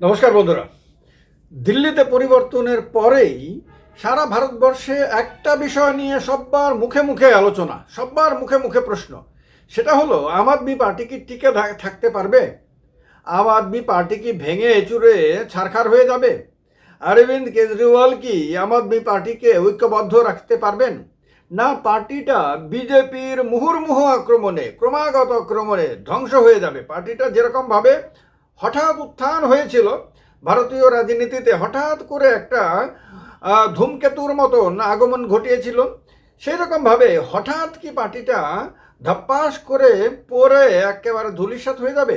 নমস্কার বন্ধুরা। দিল্লিতে পরিবর্তনের পরেই সারা ভারতবর্ষে একটা বিষয় নিয়ে সব্বার মুখে মুখে আলোচনা, সব্বার মুখে মুখে প্রশ্ন। সেটা হলো, আম আদমি পার্টি কি টিকে থাকতে পারবে? আম আদমি পার্টি কি ভেঙে চুরে ছারখার হয়ে যাবে? অরবিন্দ কেজরিওয়াল কি আম আদমি পার্টিকে ঐক্যবদ্ধ রাখতে পারবেন? না, পার্টিটা বিজেপির মুহুর্মুহু আক্রমণে, ক্রমাগত আক্রমণে ধ্বংস হয়ে যাবে। পার্টিটা যেরকমভাবে হঠাৎ উত্থান হয়েছিল ভারতীয় রাজনীতিতে, হঠাৎ করে একটা ধূমকেতুর মতন আগমন ঘটিয়েছিল। সেই রকমভাবে হঠাৎ কি পার্টিটা ধাপ্পাস করে পরে একেবারে ধুলিসাৎ হয়ে যাবে?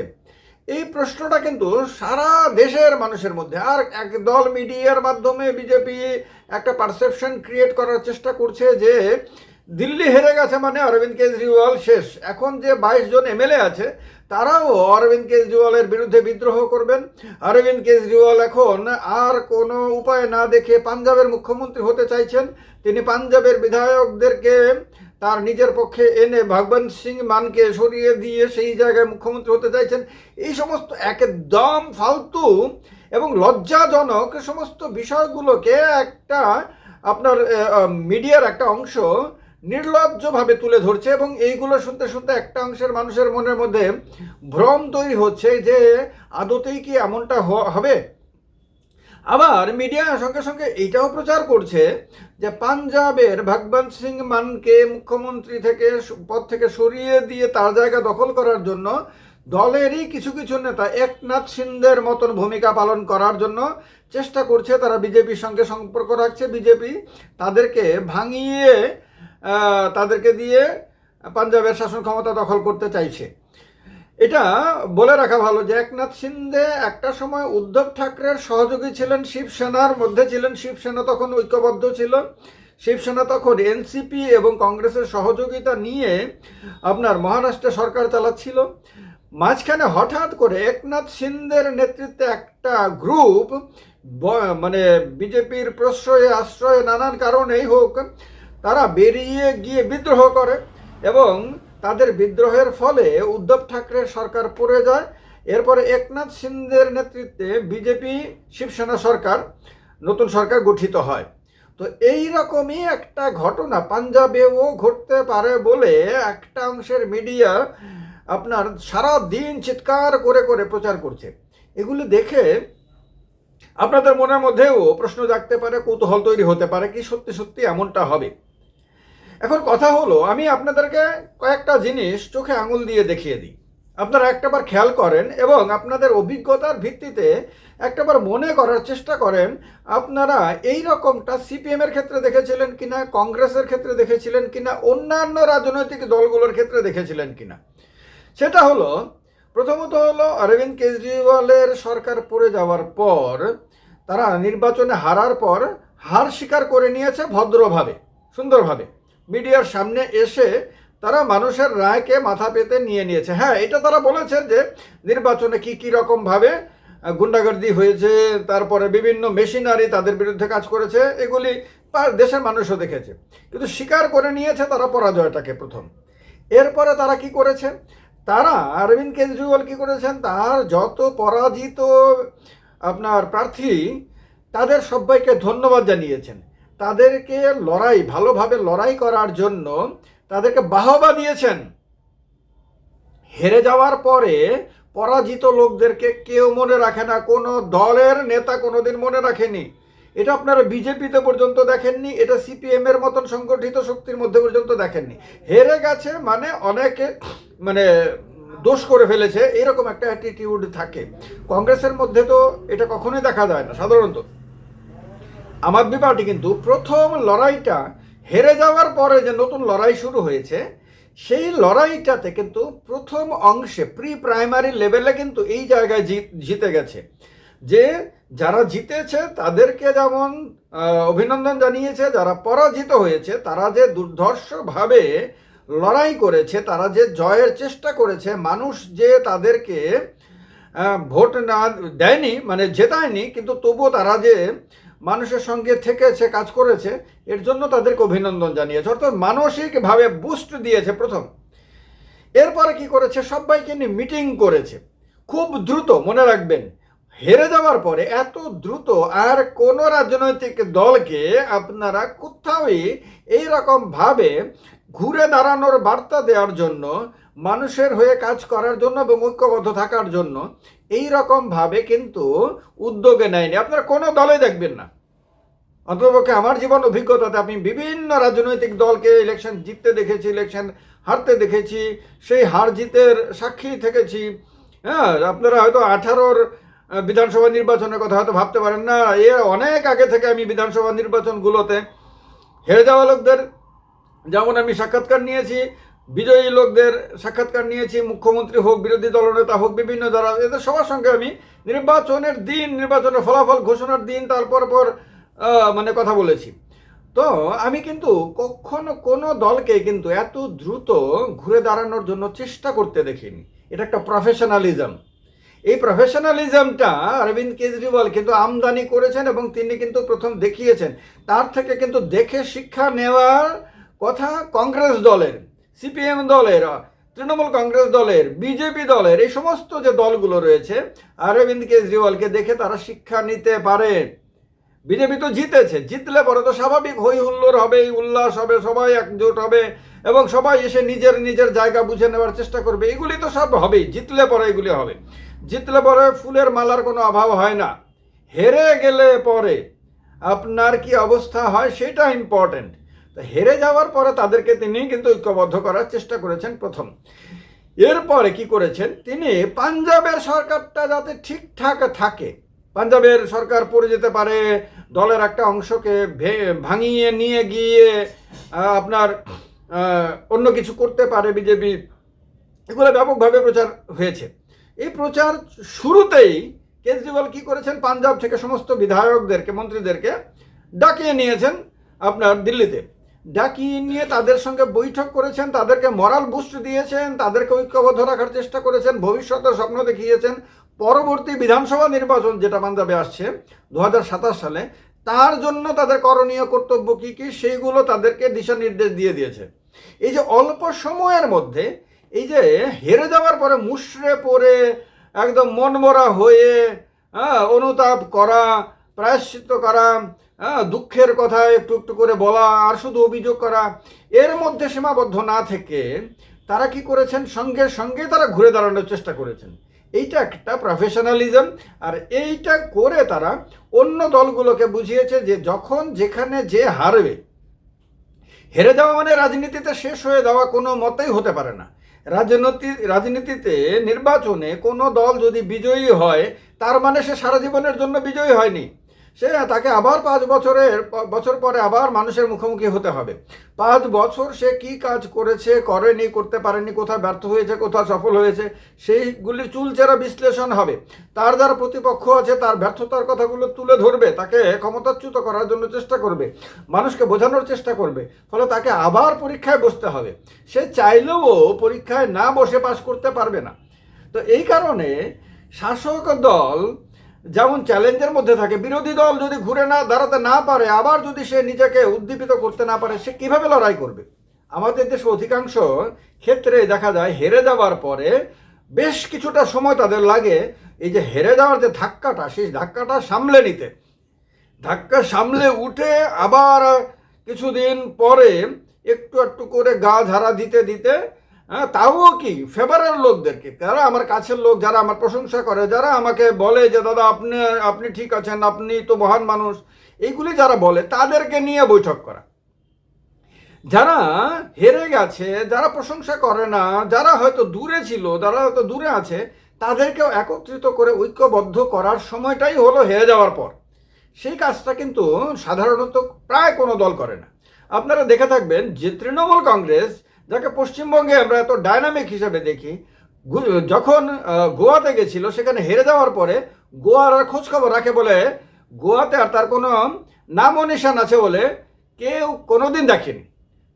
এই প্রশ্নটা কিন্তু সারা দেশের মানুষের মধ্যে, আর একদল মিডিয়ার মাধ্যমে বিজেপি একটা পারসেপশন ক্রিয়েট করার চেষ্টা করছে যে দিল্লি হেরে গেছে মানে অরবিন্দ কেজরিওয়াল শেষ। এখন যে বাইশ জন এমএলএ আছে, তারাও অরবিন্দ কেজরিওয়ালের বিরুদ্ধে বিদ্রোহ করবেন। অরবিন্দ কেজরিওয়াল এখন আর কোনো উপায় না দেখে পাঞ্জাবের মুখ্যমন্ত্রী হতে চাইছেন। তিনি পাঞ্জাবের বিধায়কদেরকে তার নিজের পক্ষে এনে ভগবন্ত সিং মানকে সরিয়ে দিয়ে সেই জায়গায় মুখ্যমন্ত্রী হতে চাইছেন। এই সমস্ত একদম ফালতু এবং লজ্জাজনক সমস্ত বিষয়গুলোকে একটা আপনার মিডিয়ার একটা অংশ নির্লজ্জভাবে তুলে ধরছে এবং এইগুলো শুনতে শুনতে একটা অংশের মানুষের মনের মধ্যে ভ্রম তৈরি হচ্ছে যে আদতেই কি এমনটা হবে? আবার মিডিয়া সঙ্গে সঙ্গে এইটাও প্রচার করছে যে পাঞ্জাবের ভগবন্ত সিং মানকে মুখ্যমন্ত্রী থেকে পদ থেকে সরিয়ে দিয়ে তার জায়গা দখল করার জন্য দলেরই কিছু কিছু নেতা একনাথ সিন্ধের মতন ভূমিকা পালন করার জন্য চেষ্টা করছে। তারা বিজেপির সঙ্গে সম্পর্ক রাখছে। বিজেপি তাদেরকে ভাঙিয়ে তাদেরকে দিয়ে পাঞ্জাবের শাসন ক্ষমতা দখল করতে চাইছে। এটা বলে রাখা ভালো যে একনাথ সিন্ধে একটা সময় উদ্ধব ঠাকরের সহযোগী ছিলেন শিবসেনার মধ্যে ছিলেন। শিবসেনা তখন ঐক্যবদ্ধ ছিল। শিবসেনা তখন এনসিপি এবং কংগ্রেসের সহযোগিতা নিয়ে আপনার মহারাষ্ট্রে সরকার চালাচ্ছিল। মাঝখানে হঠাৎ করে একনাথ সিন্ধের নেতৃত্বে একটা গ্রুপ মানে বিজেপির প্রশ্রয়ে, আশ্রয়ে নানান কারণেই হোক তারা বেরিয়ে গিয়ে বিদ্রোহ করে এবং তাদের বিদ্রোহের ফলে উদ্ধব ঠাকরের সরকার পড়ে যায়। এরপরে একনাথ সিন্ধের নেতৃত্বে বিজেপি, শিবসেনা সরকার, নতুন সরকার গঠিত হয়। তো এই রকমই একটা ঘটনা পাঞ্জাবেও ঘটতে পারে বলে একটা অংশের মিডিয়া আপনার সারা দিন চিৎকার করে করে প্রচার করছে। এগুলি দেখে আপনাদের মনের মধ্যেও প্রশ্ন জাগতে পারে, কৌতূহল তৈরি হতে পারে কি সত্যি সত্যি এমনটা হবে। এখন কথা হলো, আমি আপনাদেরকে কয়েকটা জিনিস চোখে আঙুল দিয়ে দেখিয়ে দিই। আপনারা একটাবার খেয়াল করেন এবং আপনাদের অভিজ্ঞতার ভিত্তিতে একটাবার মনে করার চেষ্টা করেন, আপনারা এই রকমটা সিপিএম এর ক্ষেত্রে দেখেছিলেন কিনা, কংগ্রেসের ক্ষেত্রে দেখেছিলেন কিনা, অন্যান্য রাজনৈতিক দলগুলোর ক্ষেত্রে দেখেছিলেন কিনা। সেটা হলো, প্রথমত হলো অরবিন্দ কেজরিওয়ালের সরকার পড়ে যাওয়ার পর, তারা নির্বাচনে হারার পর হার স্বীকার করে নিয়েছে ভদ্রভাবে, সুন্দরভাবে। মিডিয়ার সামনে এসে তারা মানুষের রায়কে মাথা পেতে নিয়ে নিয়েছে। হ্যাঁ এটা তারা বলেছেন যে নির্বাচনে কি কি রকমভাবে গুন্ডাগর্দি হয়েছে, তারপরে বিভিন্ন মেশিনারি তাদের বিরুদ্ধে কাজ করেছে, এগুলি দেশের মানুষও দেখেছে। কিন্তু স্বীকার করে নিয়েছে তারা পরাজয়টাকে প্রথম। এরপরে তারা কি করেছে? তারা অরবিন্দ কেজরিওয়াল কি করেছেন? তার যত পরাজিত আপনার প্রার্থী, তাদের সবাইকে ধন্যবাদ জানিয়েছেন। তাদেরকে লড়াই, ভালোভাবে লড়াই করার জন্য তাদেরকে বাহবা দিয়েছেন। হেরে যাওয়ার পরে পরাজিত লোকদেরকে কেউ মনে রাখে না, কোনো দলের নেতা কোনোদিন মনে রাখেনি। এটা আপনারা বিজেপিতে পর্যন্ত দেখেননি, এটা সিপিএম এর মতন সংগঠিত শক্তির মধ্যে পর্যন্ত দেখেননি। হেরে গেছে মানে অনেকে মানে দোষ করে ফেলেছে, এরকম একটা অ্যাটিটিউড থাকে। কংগ্রেসের মধ্যে তো এটা কখনোই দেখা যায় না, সাধারণত। আম আদমি পার্টি কিন্তু প্রথম লড়াইটা হেরে যাওয়ার পরে যে নতুন লড়াই শুরু হয়েছে, সেই লড়াইটাতে কিন্তু প্রথম অংশে প্রি প্রাইমারি লেভেলে কিন্তু এই জায়গায় জিত- জিতে গেছে। যে যারা জিতেছে তাদেরকে যেমন অভিনন্দন জানিয়েছে, যারা পরাজিত হয়েছে তারা যে দুর্ধর্ষভাবে লড়াই করেছে, তারা যে জয়ের চেষ্টা করেছে, মানুষ যে তাদেরকে ভোট না দেয়নি মানে জেতায়নি, কিন্তু তবুও তারা যে মানুষের সঙ্গে থেকেছে, কাজ করেছে, এর জন্য তাদেরকে অভিনন্দন জানিয়েছে। অর্থাৎ মানসিকভাবে বুস্ট দিয়েছে প্রথম। এরপরে কি করেছে? সবাইকে নিয়ে মিটিং করেছে। খুব দ্রুত, মনে রাখবেন, হেরে যাওয়ার পরে এত দ্রুত আর কোন রাজনৈতিক দলকে আপনারা কোথাওই এইরকম ভাবে ঘুরে দাঁড়ানোর বার্তা দেওয়ার জন্য, মানুষের হয়ে কাজ করার জন্য এবং ঐক্যবদ্ধ থাকার জন্য এই রকম ভাবে কিন্তু উদ্যোগে নেয়নি। আপনারা কোনো দলে দেখবেন না। অন্ততপক্ষে আমার জীবন অভিজ্ঞতাতে আমি বিভিন্ন রাজনৈতিক দলকে ইলেকশন জিততে দেখেছি ইলেকশন হারতে দেখেছি, সেই হার জিতের সাক্ষী থেকেছি। হ্যাঁ আপনারা হয়তো আঠারোর বিধানসভা নির্বাচনের কথা হয়তো ভাবতে পারেন না। এর অনেক আগে থেকে আমি বিধানসভা নির্বাচনগুলোতে হেরে যাওয়া লোকদের, যেমন আমি সাক্ষাৎকার নিয়েছি বিজয়ী লোকদের সাক্ষাৎকার নিয়েছি, মুখ্যমন্ত্রী হোক, বিরোধী দলনেতা হোক, বিভিন্ন যারা, এদের সবার সঙ্গে আমি নির্বাচনের দিন, নির্বাচনের ফলাফল, ঘোষণার দিন, তারপর পর মানে কথা বলেছি। তো আমি কিন্তু কখনো কোনো দলকে কিন্তু এত দ্রুত ঘুরে দাঁড়ানোর জন্য চেষ্টা করতে দেখিনি। এটা একটা প্রফেশনালিজম এই প্রফেশনালিজমটা অরবিন্দ কেজরিওয়াল কিন্তু আমদানি করেছেন এবং তিনি কিন্তু প্রথম দেখিয়েছেন। তার থেকে কিন্তু দেখে শিক্ষা নেওয়ার কথা কংগ্রেস দলের। সিপিএম দলের, তৃণমূল কংগ্রেস দলের, বিজেপি দলের এই সমস্ত যে দলগুলো রয়েছে, অরবিন্দ কেজরিওয়ালকে দেখে তারা শিক্ষা নিতে পারে। বিজেপি তো জিতেছে, জিতলে পরে তো স্বাভাবিক হই হুল্লোড় হবে উল্লাস হবে, সবাই একজোট হবে এবং সবাই এসে নিজের নিজের জায়গা বুঝে নেওয়ার চেষ্টা করবে। এগুলি তো সব হবেই, জিতলে পরে এগুলি হবে। জিতলে পরে ফুলের মালার কোনো অভাব হয় না। হেরে গেলে পরে আপনার কি অবস্থা হয় সেটা ইম্পর্টেন্ট হেরে যাওয়ার পরে তাদেরকে তিনি কিন্তু ঐক্যবদ্ধ করার চেষ্টা করেছেন প্রথম। এরপরে কি করেছেন? তিনি পাঞ্জাবের সরকারটা যাতে ঠিকঠাক থাকে, পাঞ্জাবের সরকার পড়ে যেতে পারে, দলের একটা অংশকে ভাঙিয়ে নিয়ে গিয়ে আপনার অন্য কিছু করতে পারে বিজেপি, এগুলো ব্যাপকভাবে প্রচার হয়েছে। এই প্রচার শুরুতেই কেজরিওয়াল কি করেছেন? পাঞ্জাব থেকে সমস্ত বিধায়কদেরকে, মন্ত্রীদেরকে ডাকিয়ে নিয়েছেন আপনার দিল্লিতে। ডাকিয়ে নিয়ে তাদের সঙ্গে বৈঠক করেছেন, তাদেরকে মরাল বুস্ট দিয়েছেন, তাদেরকে ঐক্যবদ্ধ রাখার চেষ্টা করেছেন, ভবিষ্যতের স্বপ্ন দেখিয়েছেন। পরবর্তী বিধানসভা নির্বাচন যেটা পাঞ্জাবে আসছে দু হাজার সাতাশ সালে, তার জন্য তাদের করণীয় কর্তব্য কী কী, সেইগুলো তাদেরকে দিশা নির্দেশ দিয়ে দিয়েছে। এই যে অল্প সময়ের মধ্যে, এই যে হেরে যাওয়ার পরে মুশড়ে পড়ে, একদম মনমরা হয়ে হ্যাঁ অনুতাপ করা প্রায়শ্চিত্ত করা হ্যাঁ দুঃখের কথা একটু একটু করে বলা, আর শুধু অভিযোগ করা, এর মধ্যে সীমাবদ্ধ না থেকে তারা কি করেছেন? সঙ্গে সঙ্গে তারা ঘুরে দাঁড়ানোর চেষ্টা করেছেন। এইটা একটা প্রফেশনালিজম আর এইটা করে তারা অন্য দলগুলোকে বুঝিয়েছে যে যখন যেখানে যে হারবে, হেরে যাওয়া মানে রাজনীতিতে শেষ হয়ে যাওয়া কোনো মতেই হতে পারে না। রাজনীতি, রাজনীতিতে নির্বাচনে কোনো দল যদি বিজয়ী হয়, তার মানে সে সারা জীবনের জন্য বিজয়ী হয়নি। সে তাকে আবার পাঁচ বছরের বছর পরে আবার মানুষের মুখোমুখি হতে হবে। পাঁচ বছর সে কি কাজ করেছে, করেনি, করতে পারেনি, কোথায় ব্যর্থ হয়েছে, কোথায় সফল হয়েছে, সেইগুলি চুলচেরা বিশ্লেষণ হবে। তার যারা প্রতিপক্ষ আছে, তার ব্যর্থতার কথাগুলো তুলে ধরবে, তাকে ক্ষমতাচ্যুত করার জন্য চেষ্টা করবে, মানুষকে বোঝানোর চেষ্টা করবে, ফলে তাকে আবার পরীক্ষায় বসতে হবে। সে চাইলেও পরীক্ষায় না বসে পাশ করতে পারবে না। তো এই কারণে শাসক দল যেমন চ্যালেঞ্জের মধ্যে থাকে, বিরোধী দল যদি ঘুরে না, দাঁড়াতে না পারে, আবার যদি সে নিজেকে উদ্দীপিত করতে না পারে, সে কীভাবে লড়াই করবে? আমাদের দেশে অধিকাংশ ক্ষেত্রে দেখা যায়, হেরে যাওয়ার পরে বেশ কিছুটা সময় তাদের লাগে এই যে হেরে যাওয়ার যে ধাক্কাটা, সেই ধাক্কাটা সামলে নিতে। ধাক্কা সামলে উঠে আবার কিছুদিন পরে একটু একটু করে গা ঝাড়া দিতে দিতে হ্যাঁ তাও কি? ফেভারের লোকদেরকে। যারা আমার কাছের লোক, যারা আমার প্রশংসা করে, যারা আমাকে বলে যে, দাদা, আপনি আপনি ঠিক আছেন, আপনি তো মহান মানুষ। এইগুলি যারা বলে, তাদেরকে নিয়ে বৈঠক করা। যারা হেরে গেছে, যারা প্রশংসা করে না, যারা হয়তো দূরে ছিল, যারা হয়তো দূরে আছে, তাদেরকেও একত্রিত করে ঐক্যবদ্ধ করার সময়টাই হলো হেরে যাওয়ার পর। সেই কাজটা কিন্তু সাধারণত প্রায় কোনো দল করে না। আপনারা দেখে থাকবেন যে তৃণমূল কংগ্রেস যাকে পশ্চিমবঙ্গে আমরা এত ডাইনামিক হিসেবে দেখি যখন গোয়াতে গেছিল, সেখানে হেরে যাওয়ার পরে গোয়ার আর খোঁজখবর রাখে বলে গোয়াতে আর তার কোনো নাম নিশান আছে বলে কেউ কোনোদিন দেখেনি।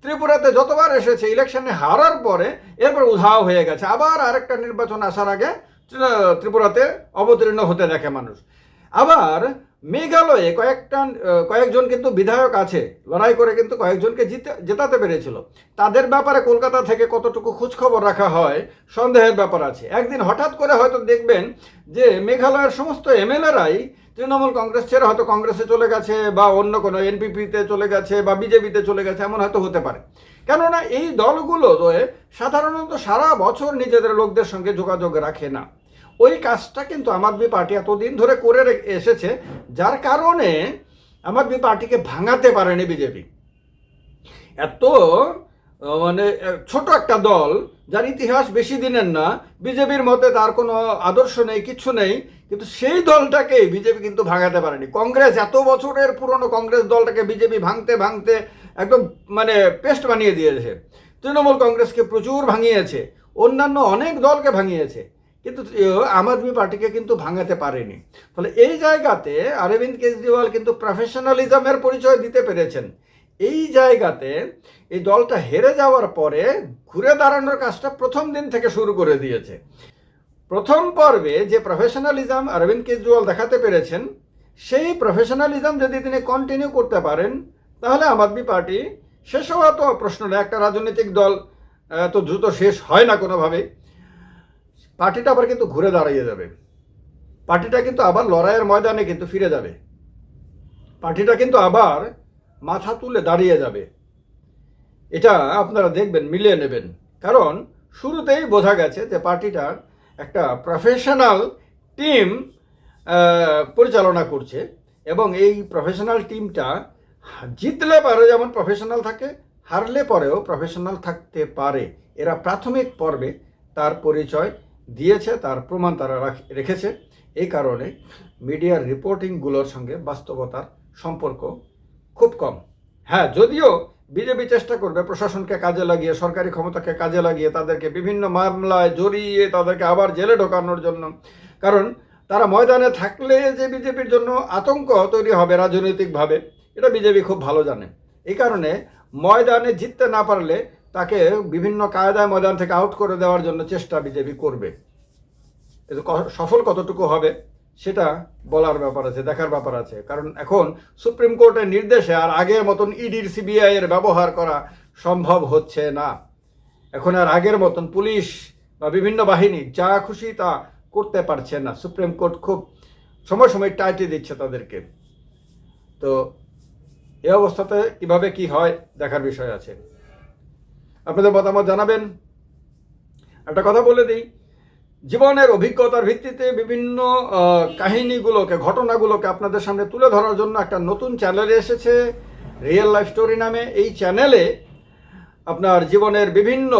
ত্রিপুরাতে যতবার এসেছে ইলেকশনে হারার পরে এরপর উধাও হয়ে গেছে। আবার আরেকটা নির্বাচন আসার আগে ত্রিপুরাতে অবতীর্ণ হতে দেখে মানুষ। আবার মেঘালয়ে কয়েকটা কয়েকজন কিন্তু বিধায়ক আছে। লড়াই করে কিন্তু কয়েকজনকে জিতে, জেতাতে পেরেছিল। তাদের ব্যাপারে কলকাতা থেকে কতটুকু খোঁজখবর রাখা হয়, সন্দেহের ব্যাপার আছে। একদিন হঠাৎ করে হয়তো দেখবেন যে, মেঘালয়ের সমস্ত এমএলএরাই তৃণমূল কংগ্রেস ছেড়ে হয়তো কংগ্রেসে চলে গেছে বা অন্য কোনো এনপিপিতে চলে গেছে বা বিজেপিতে চলে গেছে, এমন হয়তো হতে পারে। কেননা এই দলগুলো সাধারণত সারা বছর নিজেদের লোকদের সঙ্গে যোগাযোগ রাখে না। ওই কাজটা কিন্তু আম আদমি পার্টি এতদিন ধরে করে এসেছে, যার কারণে আম আদমি পার্টিকে ভাঙাতে পারেনি বিজেপি। এত মানে ছোট একটা দল, যার ইতিহাস বেশি দিনের না, বিজেপির মধ্যে তার কোনো আদর্শ নেই কিচ্ছু নেই, কিন্তু সেই দলটাকে বিজেপি কিন্তু ভাঙাতে পারেনি। কংগ্রেস এত বছরের পুরনো কংগ্রেস দলটাকে বিজেপি ভাঙতে ভাঙতে একদম মানে পেস্ট বানিয়ে দিয়েছে। তৃণমূল কংগ্রেসকে প্রচুর ভাঙিয়েছে, অন্যান্য অনেক দলকে ভাঙিয়েছে। কিন্তু আম আদমি পার্টিকে কিন্তু ভাঙাতে পারেনি। ফলে এই জায়গাতে অরবিন্দ কেজরিওয়াল কিন্তু প্রফেশনালিজমের পরিচয় দিতে পেরেছেন। এই জায়গাতে এই দলটা হেরে যাওয়ার পরে ঘুরে দাঁড়ানোর কাজটা প্রথম দিন থেকে শুরু করে দিয়েছে। প্রথম পর্বে যে প্রফেশনালিজম অরবিন্দ কেজরিওয়াল দেখাতে পেরেছেন, সেই প্রফেশনালিজম যদি তিনি কন্টিনিউ করতে পারেন, তাহলে আম আদমি পার্টি শেষ হওয়া তো প্রশ্ন নেই একটা রাজনৈতিক দল তো দ্রুত শেষ হয় না কোনোভাবেই। পার্টিটা আবার কিন্তু ঘুরে দাঁড়িয়ে যাবে। পার্টিটা কিন্তু আবার লড়াইয়ের ময়দানে কিন্তু ফিরে যাবে। পার্টিটা কিন্তু আবার মাথা তুলে দাঁড়িয়ে যাবে। এটা আপনারা দেখবেন, মিলিয়ে নেবেন। কারণ শুরুতেই বোঝা গেছে যে পার্টিটার একটা প্রফেশনাল টিম পরিচালনা করছে এবং এই প্রফেশনাল টিমটা জিতলে পারে যেমন প্রফেশনাল থাকে, হারলে পরেও প্রফেশনাল থাকতে পারে। এরা প্রাথমিক পর্বে তার পরিচয় দিয়েছে, তার প্রমাণ তারা রাখ- রেখেছে। এই কারণে মিডিয়ার রিপোর্টিংগুলোর সঙ্গে বাস্তবতার সম্পর্ক খুব কম। হ্যাঁ যদিও বিজেপি চেষ্টা করবে প্রশাসনকে কাজে লাগিয়ে, সরকারি ক্ষমতাকে কাজে লাগিয়ে তাদেরকে বিভিন্ন মামলায় জড়িয়ে তাদেরকে আবার জেলে ঢোকানোর জন্য। কারণ তারা ময়দানে থাকলে যে বিজেপির জন্য আতঙ্ক তৈরি হবে রাজনৈতিকভাবে, এটা বিজেপি খুব ভালো জানে। এই কারণে ময়দানে জিততে না পারলে তাকে বিভিন্ন কায়দায় ময়দান থেকে আউট করে দেওয়ার জন্য চেষ্টা বিজেপি করবে। এতে সফল কতটুকু হবে, সেটা বলার ব্যাপার আছে, দেখার ব্যাপার আছে। কারণ এখন সুপ্রিম কোর্টের নির্দেশে আর আগের মতন ইডির সিবিআই এর ব্যবহার করা সম্ভব হচ্ছে না। এখন আর আগের মতন পুলিশ বা বিভিন্ন বাহিনী যা খুশি তা করতে পারছে না। সুপ্রিম কোর্ট খুব সময় সময় টাইটে দিচ্ছে তাদেরকে। তো এই অবস্থাতে কীভাবে কি হয়, দেখার বিষয় আছে। আপনাদের মতামত জানাবেন। একটা কথা বলে দিই, জীবনের অভিজ্ঞতার ভিত্তিতে বিভিন্ন কাহিনীগুলোকে, ঘটনাগুলোকে আপনাদের সামনে তুলে ধরার জন্য একটা নতুন চ্যানেল এসেছে রিয়েল লাইফ স্টোরি নামে। এই চ্যানেলে আপনার জীবনের বিভিন্ন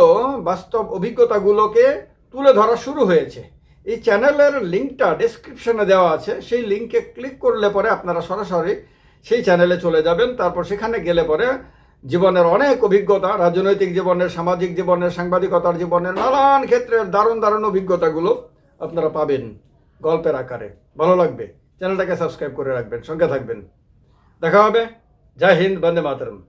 বাস্তব অভিজ্ঞতাগুলোকে তুলে ধরা শুরু হয়েছে। এই চ্যানেলের লিঙ্কটা ডেসক্রিপশনে দেওয়া আছে। সেই লিঙ্কে ক্লিক করলে পরে আপনারা সরাসরি সেই চ্যানেলে চলে যাবেন। তারপর সেখানে গেলে পরে জীবনের অনেক অভিজ্ঞতা, রাজনৈতিক জীবনের, সামাজিক জীবনের, সাংবাদিকতার জীবনের, নানান ক্ষেত্রের দারুণ দারুণ অভিজ্ঞতাগুলো আপনারা পাবেন গল্পের আকারে। ভালো লাগবে। চ্যানেলটাকে সাবস্ক্রাইব করে রাখবেন, সঙ্গে থাকবেন। দেখা হবে। জয় হিন্দ, বন্দে মাতরম।